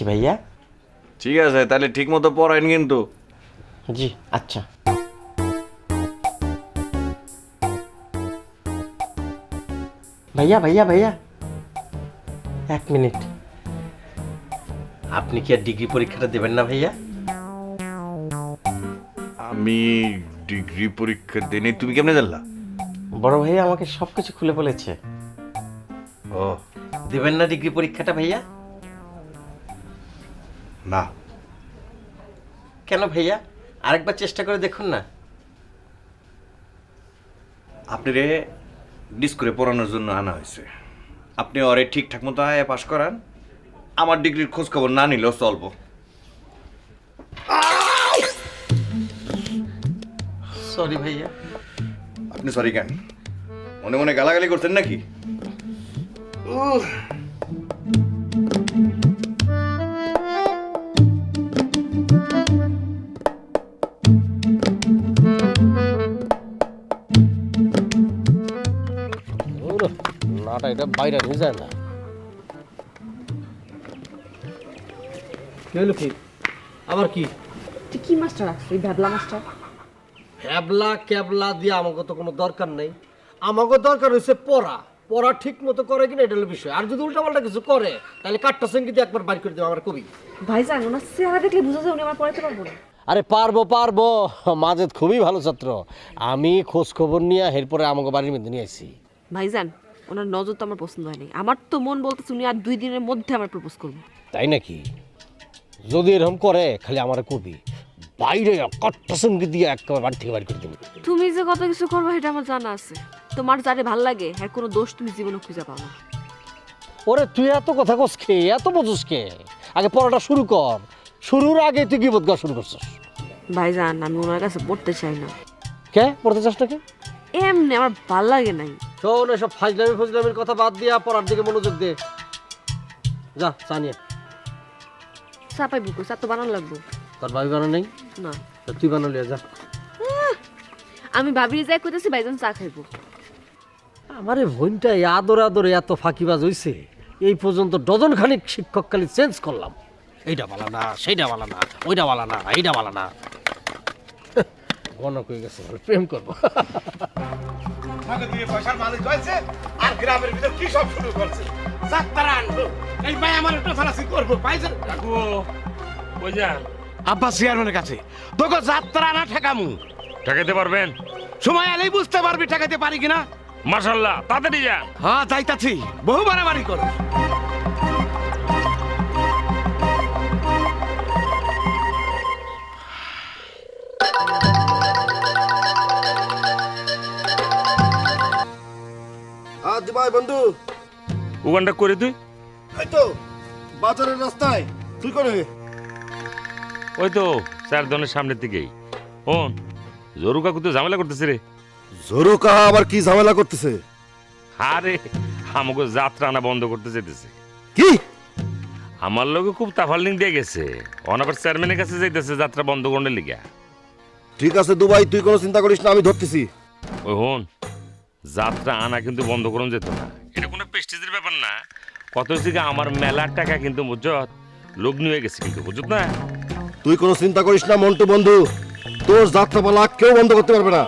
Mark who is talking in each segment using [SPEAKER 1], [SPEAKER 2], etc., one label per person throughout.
[SPEAKER 1] দিচ্ছি ভাইয়া।
[SPEAKER 2] ঠিক আছে তাহলে ঠিক মতো পড়াইন কিন্তু।
[SPEAKER 1] জি আচ্ছা। ভাইয়া ভাইয়া ভাইয়া। এক মিনিট। আপনি কি আর ডিগ্রি পরীক্ষাটা দেবেন না ভাইয়া?
[SPEAKER 2] আমি ডিগ্রি পরীক্ষা দিনে তুমি কেমনে জানলা?
[SPEAKER 1] বড় ভাইয়া আমাকে সব কিছু খুলে বলেছে।
[SPEAKER 2] ও।
[SPEAKER 1] দেবেন না ডিগ্রি পরীক্ষাটা ভাইয়া?
[SPEAKER 2] না।
[SPEAKER 1] কেন ভাইয়া? আরেকবার চেষ্টা করে দেখুন না।
[SPEAKER 2] আপনি রে ডিস করে পড়ানোর জন্য আনা হয়েছে। আপনি ওরে ঠিকঠাক মতো আয় পাশ করান। আমার ডিগ্রির খোঁজ খবর না নিলেও চলবো।
[SPEAKER 1] সরি ভাইয়া।
[SPEAKER 2] আপনি সরি কেন? মনে মনে গালাগালি করছেন নাকি?
[SPEAKER 3] এটা বাইরে নিয়ে যায় না কি হলো কি? আবার কি?
[SPEAKER 4] তুই কি রাখছিস ভ্যাবলা মাস্টার?
[SPEAKER 3] হ্যাবলা ক্যাবলা দিয়ে আমাকে তো কোনো দরকার নেই। আমাকে দরকার হচ্ছে পড়া। পড়া ঠিক মতো করে কিনা এটা হলো বিষয়। আর যদি উল্টাপাল্টা কিছু করে তাহলে কাঠটা সংগীত একবার বাইর করে দেবো আমার কবি।
[SPEAKER 4] ভাইজান ওনার চেহারা দেখলে বুঝা যায় উনি আমার পড়াতে পারব না।
[SPEAKER 5] আরে পারব পারব। মাজেদ খুবই ভালো ছাত্র। আমি খোঁজ খবর নিয়ে এরপরে আমাকে বাড়ির মধ্যে নিয়ে আসি।
[SPEAKER 4] ভাইজান ওনার নজর তো আমার পছন্দ হয়নি। আমার তো মন বলতেছে উনি আর দুই দিনের মধ্যে আমার প্রপোজ করব।
[SPEAKER 5] তাই নাকি? যদি এরকম করে খালি আমার কবি বাইরে কট্টা সংগীত দিয়ে একেবারে বাড়ি থেকে বাড়ি করে দেবো।
[SPEAKER 4] তুমি যে কত কিছু করবে সেটা আমার জানা আছে। তোমার যারে ভালো লাগে হ্যাঁ কোনো দোষ তুমি জীবনে খুঁজে পাবো না।
[SPEAKER 5] ওরে তুই এত কথা কস কে? এত বুঝুস কে? আগে পড়াটা শুরু কর। শুরুর আগে তুই কি বোধ শুরু করছিস।
[SPEAKER 4] ভাইজান আমি ওনার কাছে পড়তে চাই না।
[SPEAKER 5] কে? পড়তে চাস নাকি
[SPEAKER 4] এমনি আমার ভালো লাগে নাই।
[SPEAKER 5] শোন এসব ফাজলামি ফাজলামির কথা বাদ দিয়া পড়ার দিকে মনোযোগ দে। যা চা নিয়ে
[SPEAKER 4] চাপাই বুকো চা তো বানানো লাগবো।
[SPEAKER 5] তোর ভাবি বানা নেই?
[SPEAKER 4] না।
[SPEAKER 5] তা তুই বানালি যা।
[SPEAKER 4] আমি ভাবির যাই কইতেছি ভাইজান চা খাইবো।
[SPEAKER 5] আমারে বোনটা এই আদরে আদরে এত ফাঁকিবাজ হইছে এই পর্যন্ত ডজন খানিক শিক্ষক খালি চেঞ্জ করলাম। এইটা বালা না সেইটা বালা না ওইটা বালা না এইটা বালা না। গণক হয়ে গেছে প্রেম করব।
[SPEAKER 6] টাকা দুই পয়সার মালিক হয়েছে আর গ্রামের ভিতর কি সব শুরু করছে? যাত্রা আনব। এই ভাই আমার একটু ফালাসি করব পাইছেন? চেয়ারম্যানের কাছে। তোকে যাত্রা না ঠেকামু।
[SPEAKER 7] ঠেকাইতে পারবেন?
[SPEAKER 6] সময় এলেই বুঝতে পারবি ঠেকাতে পারি কিনা।
[SPEAKER 7] মার্শাল্লাহ তাড়াতাড়ি যা
[SPEAKER 6] হ্যাঁ যাইতাছি। বহু বাড়াবাড়ি করো।
[SPEAKER 8] আজ বন্ধু।
[SPEAKER 7] ওখানটা করে তুই।
[SPEAKER 8] এই তো বাজারের রাস্তায়। তুই করে
[SPEAKER 7] ওই তো স্যার দনের সামনের দিকেই। ওন জরু কাকু তো ঝামেলা করতেছে রে।
[SPEAKER 8] জরু কাহা আবার কি ঝামেলা করতেছে?
[SPEAKER 7] আরে আমাকে যাত্রা আনা বন্ধ করতে যেতেছে।
[SPEAKER 8] কি?
[SPEAKER 7] আমার লোকে খুব তাফালিং দিয়ে গেছে। অনাবার চেয়ারম্যানের কাছে যাইতেছে যাত্রা বন্ধ করলে লিগা।
[SPEAKER 8] ঠিক আছে দুবাই তুই কোনো চিন্তা করিস না আমি ধরতেছি।
[SPEAKER 7] ওই হন। যাত্রা আনা কিন্তু বন্ধ করুন যেত না। এটা কোনো পেস্টিজের ব্যাপার না। কত হচ্ছে কি আমার মেলার টাকা কিন্তু বুঝত লগ্নি হয়ে গেছে কিন্তু বুঝত না?
[SPEAKER 8] তুই কোনো চিন্তা করিস না মন্টু বন্ধু। তোর যাত্রাপালা কেউ বন্ধ করতে পারবে না।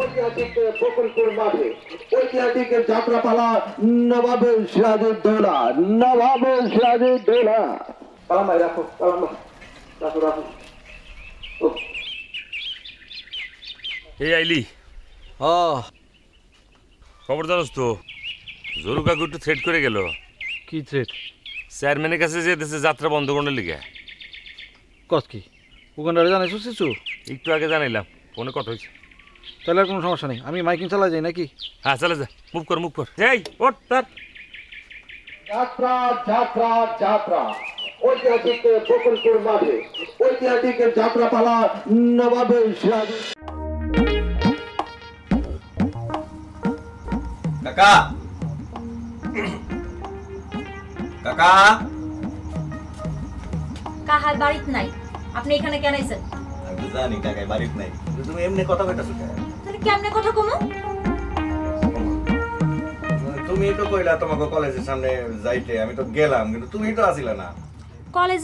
[SPEAKER 9] ঐতিহাসিক বকুলপুর মাঠে ঐতিহাসিক যাত্রাপালা নবাবের সিরাজের দোলা নবাবের সিরাজের দোলা। পালাম রাখো পালাম রাখো রাখো।
[SPEAKER 7] এই আইলি।
[SPEAKER 5] ও
[SPEAKER 7] খবর জানোস তো। জরু কাকু একটু থ্রেট করে গেল।
[SPEAKER 3] কি থ্রেট
[SPEAKER 7] চেয়ারম্যানের কাছে যেতেছে যাত্রা বন্ধ করার লিগে।
[SPEAKER 3] কত কি? ওখানটা জানাইছো শিশু?
[SPEAKER 7] একটু আগে জানাইলাম ফোনে কথা হয়েছে
[SPEAKER 3] তাহলে আর কোনো সমস্যা নেই আমি মাইকিং চালাই যাই নাকি?
[SPEAKER 7] হ্যাঁ চলে যা মুভ কর মুভ কর। এই ওঠ তার।
[SPEAKER 9] যাত্রা যাত্রা যাত্রা। ঐতিহাসিক বকুলপুর মাঠে ঐতিহাসিক যাত্রাপালা নবাবের
[SPEAKER 2] কাকা। কাকা।
[SPEAKER 10] কাহার বাড়িত নাই? আপনি এখানে কেন আইছেন?
[SPEAKER 2] আমি তো জানি কাকাই বাড়িতে নাই। কিন্তু তুমি এমনি কথা কইতাছো কেন?
[SPEAKER 10] তাহলে কেমনে কথা কমু?
[SPEAKER 2] তুমি তো কইলা তোমাকে কলেজের সামনে যাইতে আমি তো গেলাম কিন্তু তুমি তো আসিলা না।
[SPEAKER 10] কলেজে